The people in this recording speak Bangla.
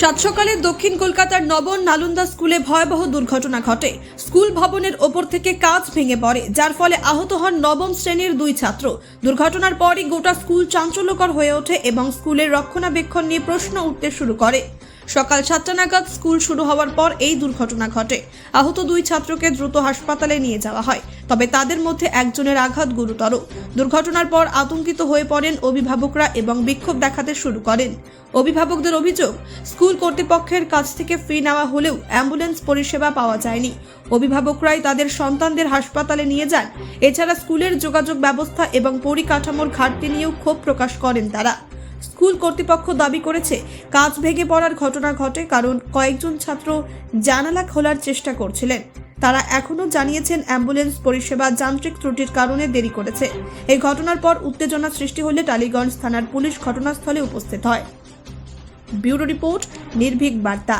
সাত সকালে দক্ষিণ কলকাতার নবন নালন্দা স্কুলে ভয়াবহ দুর্ঘটনা ঘটে। স্কুল ভবনের ওপর থেকে কাজ ভেঙে পড়ে, যার ফলে আহত হন নবম শ্রেণির দুই ছাত্র। দুর্ঘটনার পরই গোটা স্কুল চাঞ্চল্যকর হয়ে ওঠে এবং স্কুলের রক্ষণাবেক্ষণ নিয়ে প্রশ্ন উঠতে শুরু করে। সকাল সাতটা নাগাদ স্কুল শুরু হওয়ার পর এই দুর্ঘটনা ঘটে। আহত দুই ছাত্রকে দ্রুত হাসপাতালে নিয়ে যাওয়া হয়। তবে তাদের মধ্যে একজনের আঘাত গুরুতর। দুর্ঘটনার পর আতঙ্কিত হয়ে পড়েন অভিভাবকরা এবং বিক্ষোভ দেখাতে শুরু করেন। অভিভাবকদের অভিযোগ, স্কুল কর্তৃপক্ষের কাছ থেকে ফি নেওয়া হলেও অ্যাম্বুলেন্স পরিষেবা পাওয়া যায়নি। অভিভাবকরাই তাদের সন্তানদের হাসপাতালে নিয়ে যান। এছাড়া স্কুলের যোগাযোগ ব্যবস্থা এবং পরিকাঠামোর ঘাটতি নিয়েও ক্ষোভ প্রকাশ করেন তারা। স্কুল কর্তৃপক্ষ দাবি করেছে, কাজ ভেঙে পড়ার ঘটনা ঘটে কারণ কয়েকজন ছাত্র জানালা খোলার চেষ্টা করছিলেন। তারা এখনও জানিয়েছেন অ্যাম্বুলেন্স পরিষেবা যান্ত্রিক ত্রুটির কারণে দেরি করেছে। এই ঘটনার পর উত্তেজনা সৃষ্টি হলে টালিগঞ্জ থানার পুলিশ ঘটনাস্থলে উপস্থিত হয়। ব্যুরো রিপোর্ট, নির্ভীক বার্তা।